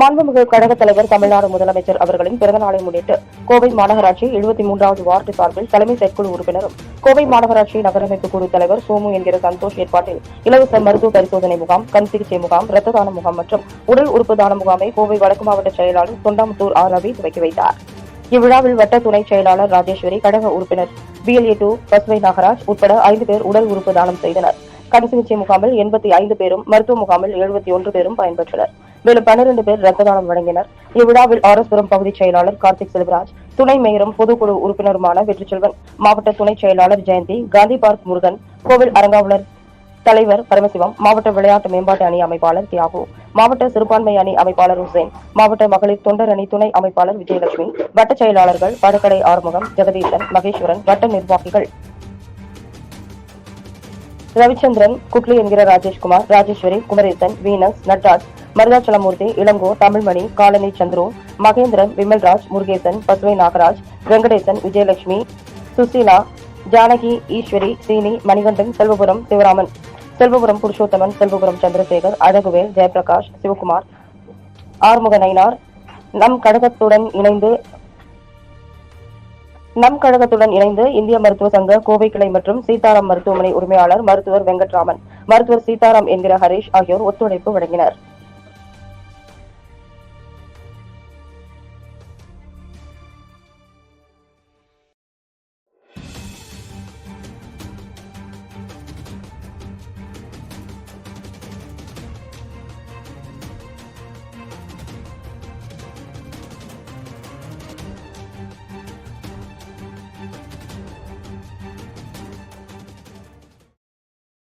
மாண்புமிகு கழக தலைவர் தமிழ்நாடு முதலமைச்சர் அவர்களின் பிறந்தநாளை முன்னிட்டு கோவை மாநகராட்சி எழுபத்தி மூன்றாவது வார்டு சார்பில் தலைமை செயற்குழு உறுப்பினரும் கோவை மாநகராட்சி நகரமைப்பு குழு தலைவர் சோமு என்கிற சந்தோஷ் ஏற்பாட்டில் இலவச மருத்துவ பரிசோதனை முகாம் கண் சிகிச்சை முகாம் ரத்த தான முகாம் மற்றும் உடல் உறுப்பு தான முகாமை கோவை வடக்கு மாவட்ட செயலாளர் தொண்டாமுத்தூர் ஆர். ரவி துவக்கி வைத்தார். இவ்விழாவில் வட்ட துணை செயலாளர் ராஜேஸ்வரி கழக உறுப்பினர் பிஎல்ஏ டூ பசுவை நாகராஜ் உட்பட ஐந்து பேர் உடல் உறுப்பு தானம் செய்தனர். கண் சிகிச்சை முகாமில் எண்பத்தி ஐந்து பேரும் மருத்துவ முகாமில் எழுபத்தி ஒன்று பேரும் பயன்பெற்றனர். மேலும் பன்னிரண்டு பேர் ரத்த தானம் வழங்கினர். இவ்விழாவில் ஆரஸ்புரம் பகுதி செயலாளர் கார்த்திக் செல்வராஜ் துணை மேயரும் பொதுக்குழு உறுப்பினருமான வெற்றிச்செல்வன் மாவட்ட துணை செயலாளர் ஜெயந்தி காந்தி பார்க் முருகன் கோவில் அரங்காவலர் தலைவர் பரமசிவம் மாவட்ட விளையாட்டு மேம்பாட்டு அணி அமைப்பாளர் தியாகு மாவட்ட சிறுபான்மை அணி அமைப்பாளர் ஹுசேன் மாவட்ட மகளிர் தொண்டர் அணி துணை அமைப்பாளர் விஜயலட்சுமி வட்ட செயலாளர்கள் படுக்கடை ஆறுமுகம் ஜெகதீசன் மகேஸ்வரன் வட்ட நிர்வாகிகள். ரவிச்சந்திரன் குட்லி என்கிற ராஜேஷ்குமார் ராஜேஸ்வரி குமரேசன் வீனஸ் நட்ராஜ் மருதாச்சலமூர்த்தி இளங்கோ தமிழ்மணி காலனி சந்துரு மகேந்திரன் விமல்ராஜ் முருகேசன் பசுவை நாகராஜ் வெங்கடேசன் விஜயலட்சுமி சுசீலா ஜானகி ஈஸ்வரி சீனி மணிகண்டன் செல்வபுரம் சிவராமன் செல்வபுரம் புருஷோத்தமன் செல்வபுரம் சந்திரசேகர் அழகுவேல் ஜெயபிரகாஷ் சிவகுமார் ஆறுமுக நயினார் நம் கழகத்துடன் இணைந்து நம் கழகத்துடன் இணைந்து இந்திய மருத்துவ சங்க கோவை கிளை மற்றும் சீதாராம் மருத்துவமனை உரிமையாளர் மருத்துவர் வெங்கட்ராமன் மருத்துவர் சீதாராம் என்கிற ஹரீஷ் ஆகியோர் ஒத்துழைப்பு வழங்கினர்.